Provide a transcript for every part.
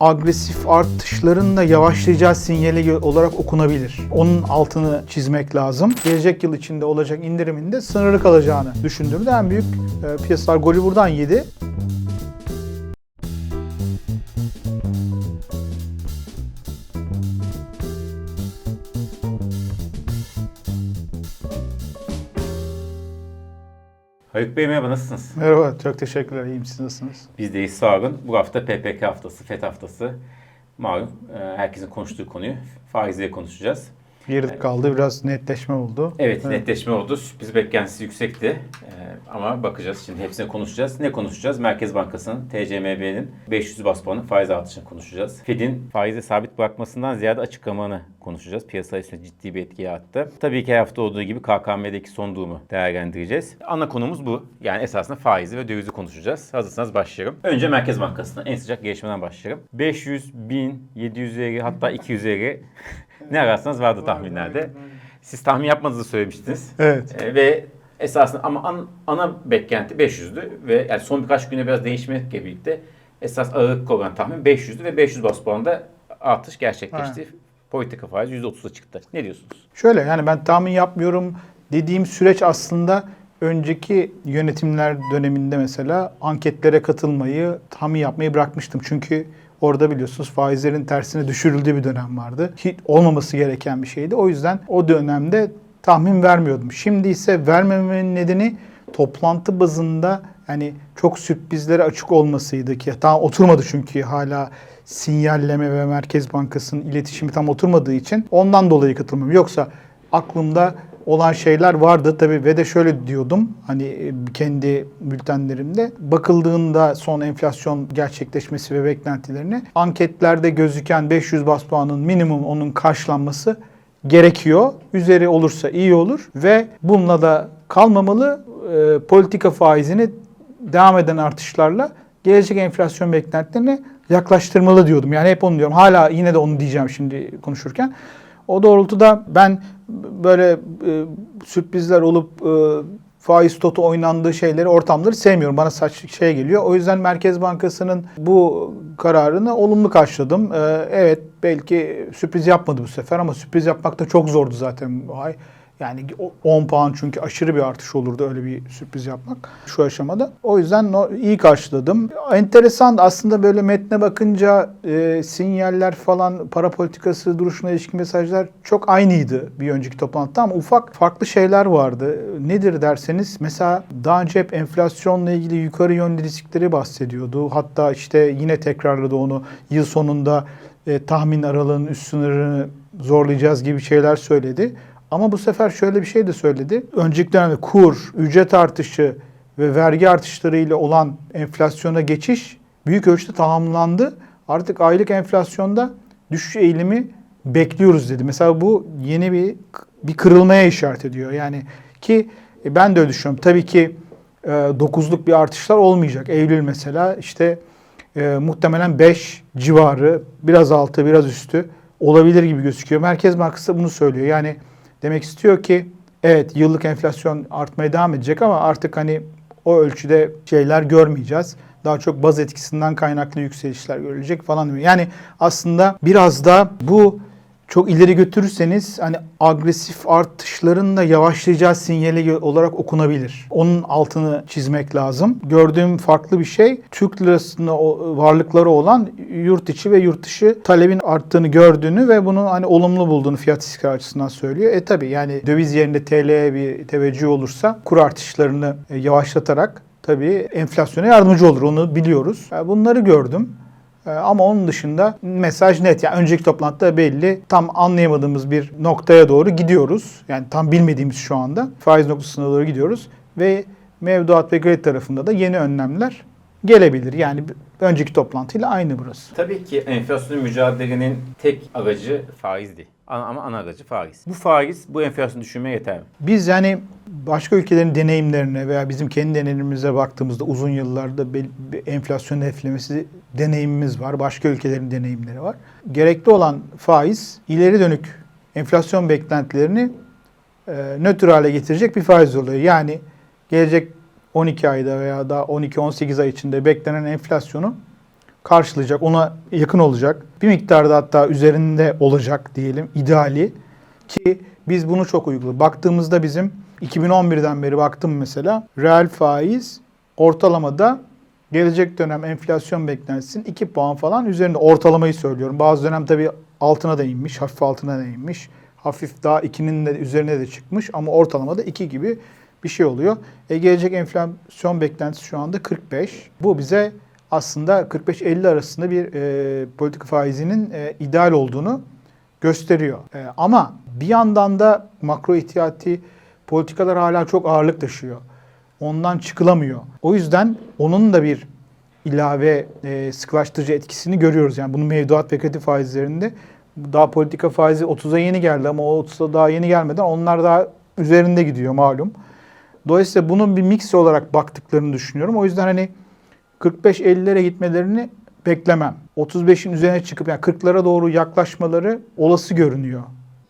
agresif artışların da yavaşlayacağı sinyali olarak okunabilir. Onun altını çizmek lazım. Gelecek yıl içinde olacak indiriminde sınırlı kalacağını düşündüğümde en büyük e, piyasalar golü buradan yedi. Haluk Bey merhaba nasılsınız? Merhaba, çok teşekkürler. İyiyim, siz nasılsınız? Biz de sağ olun. Bu hafta PPK haftası, FED haftası. Malum e, herkesin konuştuğu konuyu faizleri konuşacağız. Geri kaldı, biraz netleşme oldu. Evet, netleşme oldu. Sürpriz beklentisi yüksekti. E, ama bakacağız şimdi hepsine konuşacağız. Ne konuşacağız? Merkez Bankası'nın TCMB'nin 500 bas puanı faiz artışını konuşacağız. Fed'in faizi sabit bırakmasından ziyade açıklamanı konuşacağız. Piyasa üstüne ciddi bir etki yarattı. Tabii ki her hafta olduğu gibi KKM'deki son durumu değerlendireceğiz. Ana konumuz bu. Yani esasında faizi ve dövizi konuşacağız. Hazırsanız başlayalım. Önce Merkez Bankası'ndan en sıcak gelişmeden başlayalım. 500, 1000, 750 hatta 250 ne ararsanız vardı tahminlerde. Siz tahmin yapmadığınızı söylemiştiniz. Evet. Ee, ve esasında ama an- ana beklenti 500'dü ve yani son birkaç güne biraz değişmekle birlikte esas ağırlık olan tahmin 500'dü ve 500 bas puanda artış gerçekleşti. Politika faizi %30'a çıktı. Ne diyorsunuz? Şöyle yani ben tahmin yapmıyorum dediğim süreç aslında önceki yönetimler döneminde mesela anketlere katılmayı, tahmin yapmayı bırakmıştım. Çünkü orada biliyorsunuz faizlerin tersine düşürüldüğü bir dönem vardı. Hiç olmaması gereken bir şeydi. O yüzden o dönemde tahmin vermiyordum. Şimdi ise vermememin nedeni toplantı bazında yani çok sürprizlere açık olmasıydı ki tam oturmadı çünkü hala sinyalleme ve Merkez Bankası'nın iletişimi tam oturmadığı için ondan dolayı katılmıyorum. Yoksa aklımda olan şeyler vardı tabii ve de şöyle diyordum hani e, kendi bültenlerimde bakıldığında son enflasyon gerçekleşmesi ve beklentilerine anketlerde gözüken 500 bas puanın minimum onun karşılanması gerekiyor. Üzeri olursa iyi olur ve bununla da kalmamalı. E, politika faizini devam eden artışlarla gelecek enflasyon beklentilerini yaklaştırmalı diyordum. Yani hep onu diyorum. Hala yine de onu diyeceğim şimdi konuşurken. O doğrultuda ben böyle e, sürprizler olup e, faiz totu oynandığı şeyleri, ortamları sevmiyorum. Bana saç şey geliyor. O yüzden Merkez Bankası'nın bu kararını olumlu karşıladım. E, evet belki sürpriz yapmadı bu sefer ama sürpriz yapmak da çok zordu zaten bu ay. Yani 10 puan çünkü aşırı bir artış olurdu öyle bir sürpriz yapmak şu aşamada. O yüzden iyi karşıladım. Enteresan aslında böyle metne bakınca e, sinyaller falan para politikası duruşuna ilişkin mesajlar çok aynıydı bir önceki toplantıda ama ufak farklı şeyler vardı. Nedir derseniz mesela daha önce hep enflasyonla ilgili yukarı yönlü riskleri bahsediyordu. Hatta işte yine tekrarladı onu yıl sonunda e, tahmin aralığının üst sınırını zorlayacağız gibi şeyler söyledi. Ama bu sefer şöyle bir şey de söyledi. Önceki dönemde kur, ücret artışı ve vergi artışlarıyla olan enflasyona geçiş büyük ölçüde tamamlandı. Artık aylık enflasyonda düşüş eğilimi bekliyoruz dedi. Mesela bu yeni bir bir kırılmaya işaret ediyor. Yani ki e, ben de öyle düşünüyorum. Tabii ki e, 9'luk bir artışlar olmayacak. Eylül mesela işte e, muhtemelen 5 civarı, biraz altı, biraz üstü olabilir gibi gözüküyor. Merkez Bankası bunu söylüyor. Yani demek istiyor ki evet yıllık enflasyon artmaya devam edecek ama artık hani o ölçüde şeyler görmeyeceğiz. Daha çok baz etkisinden kaynaklı yükselişler görülecek falan. Yani aslında biraz da bu çok ileri götürürseniz hani agresif artışların da yavaşlayacağı sinyali olarak okunabilir. Onun altını çizmek lazım. Gördüğüm farklı bir şey Türk lirasında varlıkları olan yurt içi ve yurt dışı talebin arttığını gördüğünü ve bunu hani olumlu bulduğunu fiyat istikrarı açısından söylüyor. E tabi yani döviz yerine TL'ye bir teveccüh olursa kur artışlarını e, yavaşlatarak tabii enflasyona yardımcı olur. Onu biliyoruz. E, Bunları gördüm. Ee, Ama onun dışında mesaj net. Yani önceki toplantıda belli. Tam anlayamadığımız bir noktaya doğru gidiyoruz. Yani tam bilmediğimiz şu anda. Faiz noktasına doğru gidiyoruz. Ve mevduat ve kredi tarafında da yeni önlemler gelebilir. Yani önceki toplantıyla aynı burası. Tabii ki enflasyonun mücadelenin tek aracı faizdi. Ana, ama ana aracı faiz. Bu faiz bu enflasyonu düşürmeye yeter mi? Biz yani başka ülkelerin deneyimlerine veya bizim kendi deneyimimize baktığımızda uzun yıllarda bir enflasyon hedeflemesi deneyimimiz var. Başka ülkelerin deneyimleri var. Gerekli olan faiz ileri dönük enflasyon beklentilerini e, nötr hale getirecek bir faiz oluyor. Yani gelecek 12 ayda veya daha 12-18 ay içinde beklenen enflasyonu karşılayacak, ona yakın olacak. Bir miktarda hatta üzerinde olacak diyelim ideali ki biz bunu çok uyguladık. Baktığımızda bizim 2011'den beri baktım mesela reel faiz ortalamada gelecek dönem enflasyon beklentisinin 2 puan falan üzerinde ortalamayı söylüyorum. Bazı dönem tabii altına da inmiş, hafif altına da inmiş. Hafif daha 2'nin de üzerine de çıkmış ama ortalamada 2 gibi bir şey oluyor. E gelecek enflasyon beklentisi şu anda 45. Bu bize aslında 45-50 arasında bir e, politika faizinin e, ideal olduğunu gösteriyor. E, ama bir yandan da makro ihtiyati politikalar hala çok ağırlık taşıyor. Ondan çıkılamıyor. O yüzden onun da bir ilave e, sıkılaştırıcı etkisini görüyoruz. Yani bunun mevduat ve kredi faizlerinde daha politika faizi 30'a yeni geldi ama o 30'a daha yeni gelmeden onlar daha üzerinde gidiyor malum. Dolayısıyla bunun bir mix olarak baktıklarını düşünüyorum. O yüzden hani 45-50'lere gitmelerini beklemem. 35'in üzerine çıkıp yani 40'lara doğru yaklaşmaları olası görünüyor.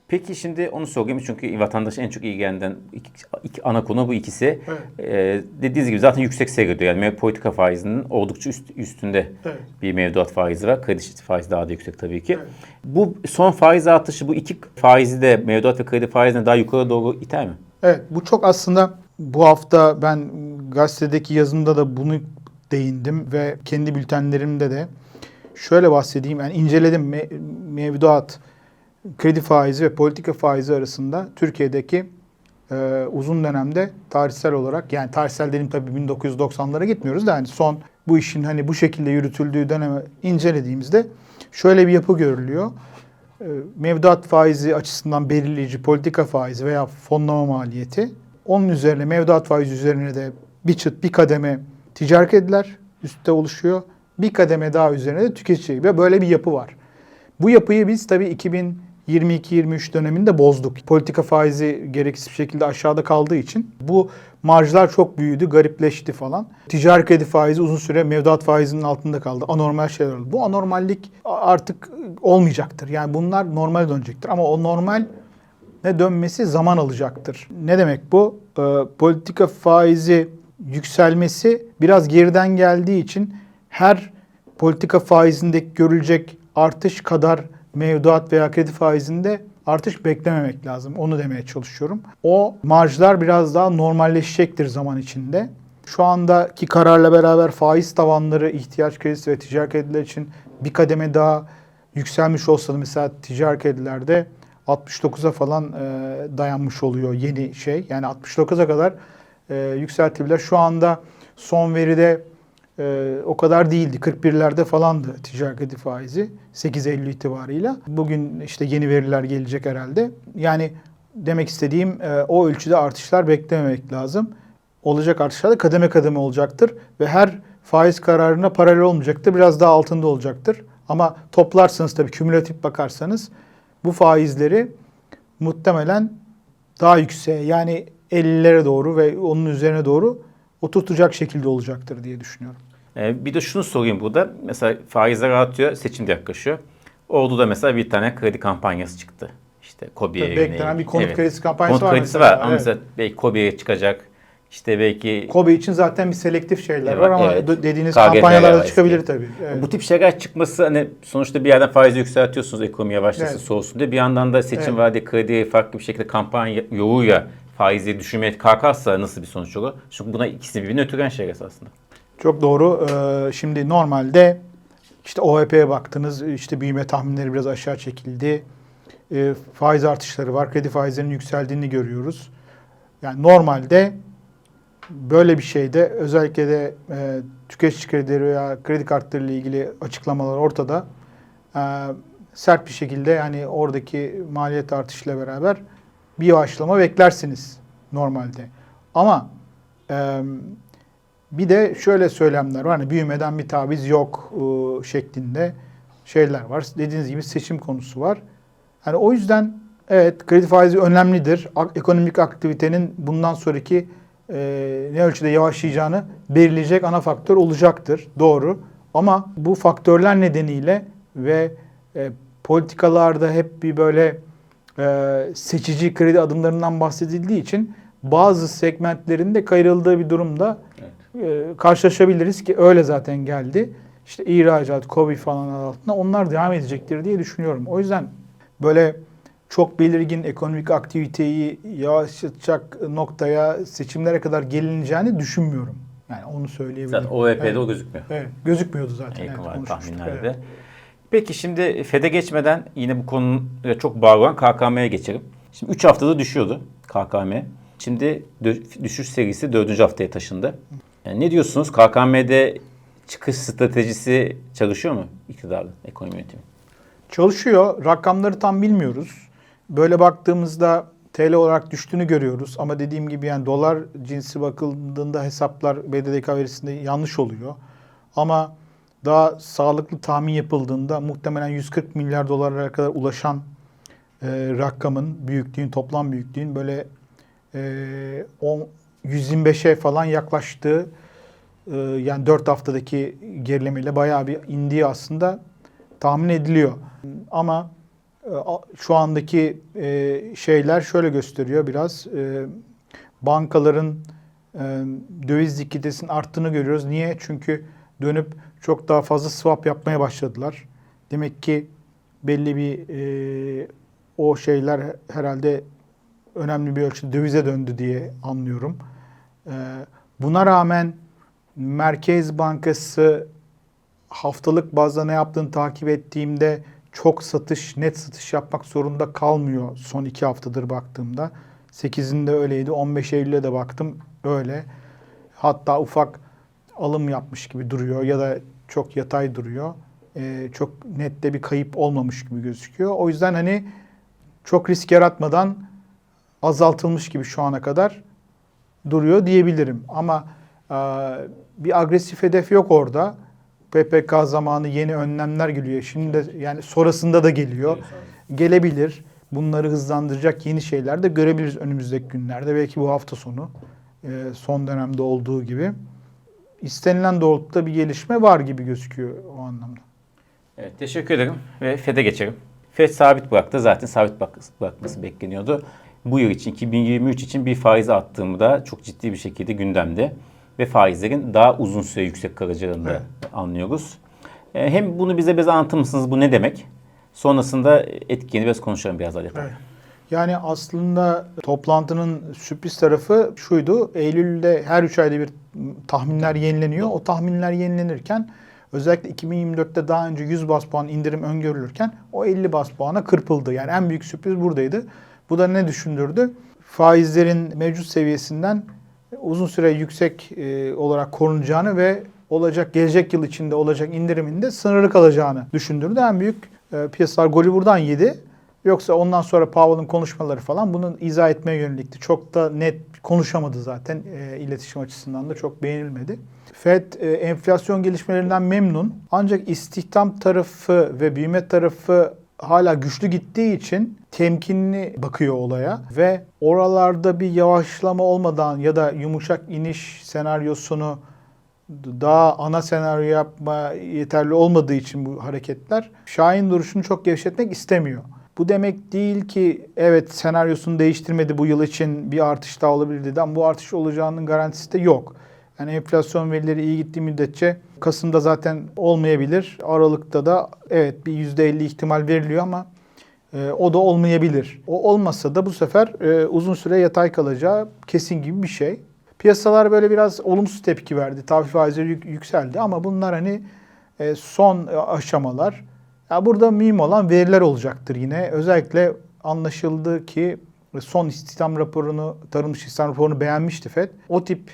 Peki şimdi onu sorayım çünkü vatandaşa en çok ilgilenen iki, iki ana konu bu ikisi. Evet. Ee, dediğiniz gibi zaten yüksek seyrediyor. Yani politika faizinin oldukça üst, üstünde Evet. bir mevduat faizi var. Kredi faizi daha da yüksek tabii ki. Evet. Bu son faiz artışı bu iki faizi de mevduat ve kredi faizine daha yukarı doğru iter mi? Evet bu çok aslında bu hafta ben gazetedeki yazımda da bunu değindim ve kendi bültenlerimde de şöyle bahsedeyim. Yani inceledim Me- mevduat, kredi faizi ve politika faizi arasında Türkiye'deki e, uzun dönemde tarihsel olarak yani tarihsel dediğim tabii 1990'lara gitmiyoruz da yani son bu işin hani bu şekilde yürütüldüğü dönemi incelediğimizde şöyle bir yapı görülüyor. E, mevduat faizi açısından belirleyici politika faizi veya fonlama maliyeti. Onun üzerine mevduat faizi üzerine de bir çıt bir kademe ticari krediler üstte oluşuyor. Bir kademe daha üzerine de tüketici ve böyle bir yapı var. Bu yapıyı biz tabii 2022-23 döneminde bozduk. Politika faizi gereksiz bir şekilde aşağıda kaldığı için bu marjlar çok büyüdü, garipleşti falan. Ticari kredi faizi uzun süre mevduat faizinin altında kaldı. Anormal şeyler oldu. Bu anormallik artık olmayacaktır. Yani bunlar normale dönecektir. Ama o normal ne dönmesi zaman alacaktır. Ne demek bu? Ee, politika faizi yükselmesi biraz geriden geldiği için her politika faizindeki görülecek artış kadar mevduat veya kredi faizinde artış beklememek lazım. Onu demeye çalışıyorum. O marjlar biraz daha normalleşecektir zaman içinde. Şu andaki kararla beraber faiz tavanları ihtiyaç kredisi ve ticari krediler için bir kademe daha yükselmiş olsa da mesela ticari kredilerde 69'a falan e, dayanmış oluyor yeni şey. Yani 69'a kadar e, yükseltebilir. Şu anda son veride e, o kadar değildi. 41'lerde falandı ticari kredi faizi 8 Eylül itibarıyla. Bugün işte yeni veriler gelecek herhalde. Yani demek istediğim e, o ölçüde artışlar beklememek lazım. Olacak artışlar da kademe kademe olacaktır ve her faiz kararına paralel olmayacaktır. Biraz daha altında olacaktır. Ama toplarsanız tabii kümülatif bakarsanız bu faizleri muhtemelen daha yükseğe yani 50'lere doğru ve onun üzerine doğru oturtacak şekilde olacaktır diye düşünüyorum. Ee, bir de şunu sorayım burada. Mesela faizler artıyor, seçim de yaklaşıyor. Ordu'da mesela bir tane kredi kampanyası çıktı. İşte KOBİ'ye Tabii beklenen yönelik. bir konut kredisi kampanyası konut var kredisi mesela, var. Ama evet. mesela belki KOBİ'ye çıkacak. İşte belki Kobe için zaten bir selektif şeyler Evet, var ama evet. dediğiniz kampanyalarda çıkabilir eski. tabii. Evet. bu tip şeyler çıkması hani sonuçta bir yerden faizi yükseltiyorsunuz ekonomi yavaşlasın Evet. soğusun diye. Bir yandan da seçim Evet. vadeli krediye farklı bir şekilde kampanya yoluyla faizi düşürmeye kalkarsa nasıl bir sonuç olur? Çünkü buna ikisini birbirine ötüren şeyler aslında. Çok doğru. Ee, şimdi normalde işte OHP'ye baktınız, işte büyüme tahminleri biraz aşağı çekildi. Ee, faiz artışları var, kredi faizlerinin yükseldiğini görüyoruz. Yani normalde böyle bir şeyde özellikle de e, tüketici kredileri veya kredi kartları ile ilgili açıklamalar ortada. Ee, sert bir şekilde yani oradaki maliyet artışıyla beraber bir yavaşlama beklersiniz normalde. Ama e, bir de şöyle söylemler var. Hani büyümeden bir taviz yok e, şeklinde şeyler var. Dediğiniz gibi seçim konusu var. Yani o yüzden evet kredi faizi önemlidir. Ak- Ekonomik aktivitenin bundan sonraki e, ne ölçüde yavaşlayacağını belirleyecek ana faktör olacaktır. Doğru. Ama bu faktörler nedeniyle ve e, politikalarda hep bir böyle e, seçici kredi adımlarından bahsedildiği için bazı segmentlerinde kayırıldığı bir durumda e, karşılaşabiliriz ki öyle zaten geldi. işte ihracat, Covid falan altında onlar devam edecektir diye düşünüyorum. O yüzden böyle çok belirgin ekonomik aktiviteyi yavaşlatacak noktaya seçimlere kadar gelineceğini düşünmüyorum. Yani onu söyleyebilirim. Zaten OVP'de Evet. o gözükmüyor. Evet, gözükmüyordu zaten. Yakın evet, tahminlerde. Evet. Peki şimdi FED'e geçmeden yine bu konuya çok bağlı olan KKM'ye geçelim. Şimdi 3 haftada düşüyordu KKM. Şimdi düşüş serisi 4. haftaya taşındı. Yani ne diyorsunuz? KKM'de çıkış stratejisi çalışıyor mu iktidarın ekonomi yönetimi? Çalışıyor. Rakamları tam bilmiyoruz. Böyle baktığımızda TL olarak düştüğünü görüyoruz. Ama dediğim gibi yani dolar cinsi bakıldığında hesaplar BDDK verisinde yanlış oluyor. Ama daha sağlıklı tahmin yapıldığında muhtemelen 140 milyar dolara kadar ulaşan e, rakamın, büyüklüğün, toplam büyüklüğün böyle e, on- 125'e falan yaklaştığı e, yani 4 haftadaki gerilemeyle bayağı bir indiği aslında tahmin ediliyor. Ama e, şu andaki e, şeyler şöyle gösteriyor biraz. E, bankaların e, döviz likiditesinin arttığını görüyoruz. Niye? Çünkü dönüp çok daha fazla swap yapmaya başladılar. Demek ki belli bir e, o şeyler herhalde önemli bir ölçüde dövize döndü diye anlıyorum. E, buna rağmen Merkez Bankası haftalık bazda ne yaptığını takip ettiğimde çok satış, net satış yapmak zorunda kalmıyor son iki haftadır baktığımda. 8'inde öyleydi. 15 Eylül'e de baktım öyle. Hatta ufak alım yapmış gibi duruyor ya da çok yatay duruyor. Ee, çok nette bir kayıp olmamış gibi gözüküyor. O yüzden hani çok risk yaratmadan azaltılmış gibi şu ana kadar duruyor diyebilirim. Ama e, bir agresif hedef yok orada. PPK zamanı yeni önlemler geliyor. Şimdi de yani sonrasında da geliyor. Gelebilir. Bunları hızlandıracak yeni şeyler de görebiliriz önümüzdeki günlerde. Belki bu hafta sonu e, son dönemde olduğu gibi. İstenilen doğrultuda bir gelişme var gibi gözüküyor o anlamda. Evet, teşekkür ederim ve FED'e geçelim. FED sabit bıraktı. Zaten sabit bırak- bırakması bekleniyordu. Bu yıl için 2023 için bir faiz attığımı da çok ciddi bir şekilde gündemde. Ve faizlerin daha uzun süre yüksek kalacağını Evet. anlıyoruz. E, Hem bunu bize biraz anlatır mısınız? Bu ne demek? Sonrasında etkini biraz konuşalım biraz daha detaylı. Evet. Yani aslında toplantının sürpriz tarafı şuydu. Eylül'de her 3 ayda bir tahminler yenileniyor. O tahminler yenilenirken özellikle 2024'te daha önce 100 bas puan indirim öngörülürken o 50 bas puana kırpıldı. Yani en büyük sürpriz buradaydı. Bu da ne düşündürdü? Faizlerin mevcut seviyesinden uzun süre yüksek e, olarak korunacağını ve olacak gelecek yıl içinde olacak indiriminde sınırlı kalacağını düşündürdü. En büyük e, piyasalar golü buradan yedi. Yoksa ondan sonra Powell'ın konuşmaları falan bunu izah etmeye yönelikti. Çok da net konuşamadı zaten. E, iletişim açısından da çok beğenilmedi. Fed e, enflasyon gelişmelerinden memnun. Ancak istihdam tarafı ve büyüme tarafı hala güçlü gittiği için temkinli bakıyor olaya ve oralarda bir yavaşlama olmadan ya da yumuşak iniş senaryosunu daha ana senaryo yapma yeterli olmadığı için bu hareketler Şahin duruşunu çok gevşetmek istemiyor. Bu demek değil ki evet senaryosunu değiştirmedi bu yıl için bir artış daha olabilir dedi ama bu artış olacağının garantisi de yok. Yani enflasyon verileri iyi gittiği müddetçe Kasım'da zaten olmayabilir. Aralık'ta da evet bir %50 ihtimal veriliyor ama e, o da olmayabilir. O olmasa da bu sefer e, uzun süre yatay kalacağı kesin gibi bir şey. Piyasalar böyle biraz olumsuz tepki verdi. Tahvil faizleri yük- yükseldi ama bunlar hani e, son e, aşamalar. Ya burada mühim olan veriler olacaktır yine. Özellikle anlaşıldı ki son istihdam raporunu, tarım istihdam raporunu beğenmişti FED. O tip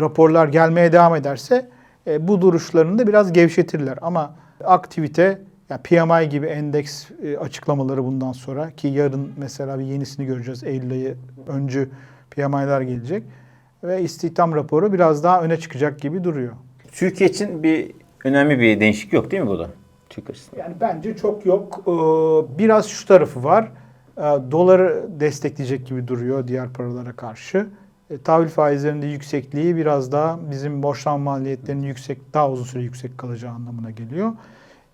raporlar gelmeye devam ederse e, bu duruşlarını da biraz gevşetirler. Ama aktivite, ya PMI gibi endeks e, açıklamaları bundan sonra ki yarın mesela bir yenisini göreceğiz. Eylül ayı öncü PMI'ler gelecek. Ve istihdam raporu biraz daha öne çıkacak gibi duruyor. Türkiye için bir önemli bir değişiklik yok değil mi burada? Türk açısından. Yani bence çok yok. Ee, Biraz şu tarafı var. Ee, Doları destekleyecek gibi duruyor diğer paralara karşı. E, Tahvil faizlerinde yüksekliği biraz daha bizim borçlanma maliyetlerinin yüksek, daha uzun süre yüksek kalacağı anlamına geliyor.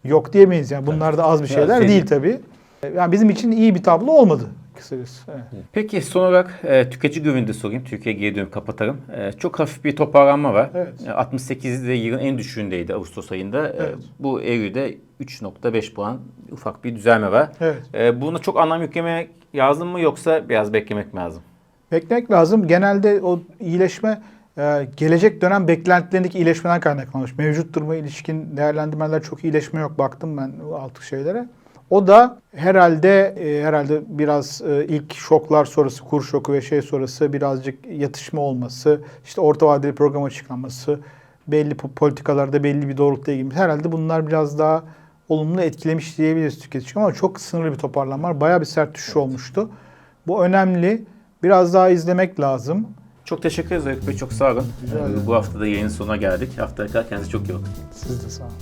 Yok diyemeyiz yani. Bunlar da az bir şeyler değil tabii. E, Yani bizim için iyi bir tablo olmadı kısacası. Evet. Peki son olarak e, tüketici güvenini de sorayım. Türkiye'ye geri dönüp kapatarım. E, çok hafif bir toparlanma var. Evet. E, 68'de yılın en düşüğündeydi Ağustos ayında. E, Evet. bu Eylül'de 3.5 puan ufak bir düzelme var. Evet. E, buna çok anlam yüklemek lazım mı yoksa biraz beklemek mi lazım? Beklemek lazım. Genelde o iyileşme e, gelecek dönem beklentilerindeki iyileşmeden kaynaklanmış. Mevcut duruma ilişkin değerlendirmeler çok iyileşme yok. Baktım ben altı şeylere. O da herhalde e, herhalde biraz e, ilk şoklar sonrası, kur şoku ve şey sonrası birazcık yatışma olması, işte orta vadeli program açıklanması, belli po- politikalarda belli bir doğrultuya girmiş. Herhalde bunlar biraz daha olumlu etkilemiş diyebiliriz tüketici ama çok sınırlı bir toparlanma var. Bayağı bir sert düşüş olmuştu. Bu önemli. Biraz daha izlemek lazım. Çok teşekkür ederiz Haluk Bey. Çok sağ olun. Rica ederim. E, bu hafta da yayının sonuna geldik. Haftaya kadar kendinize çok iyi bakın. Siz de sağ olun.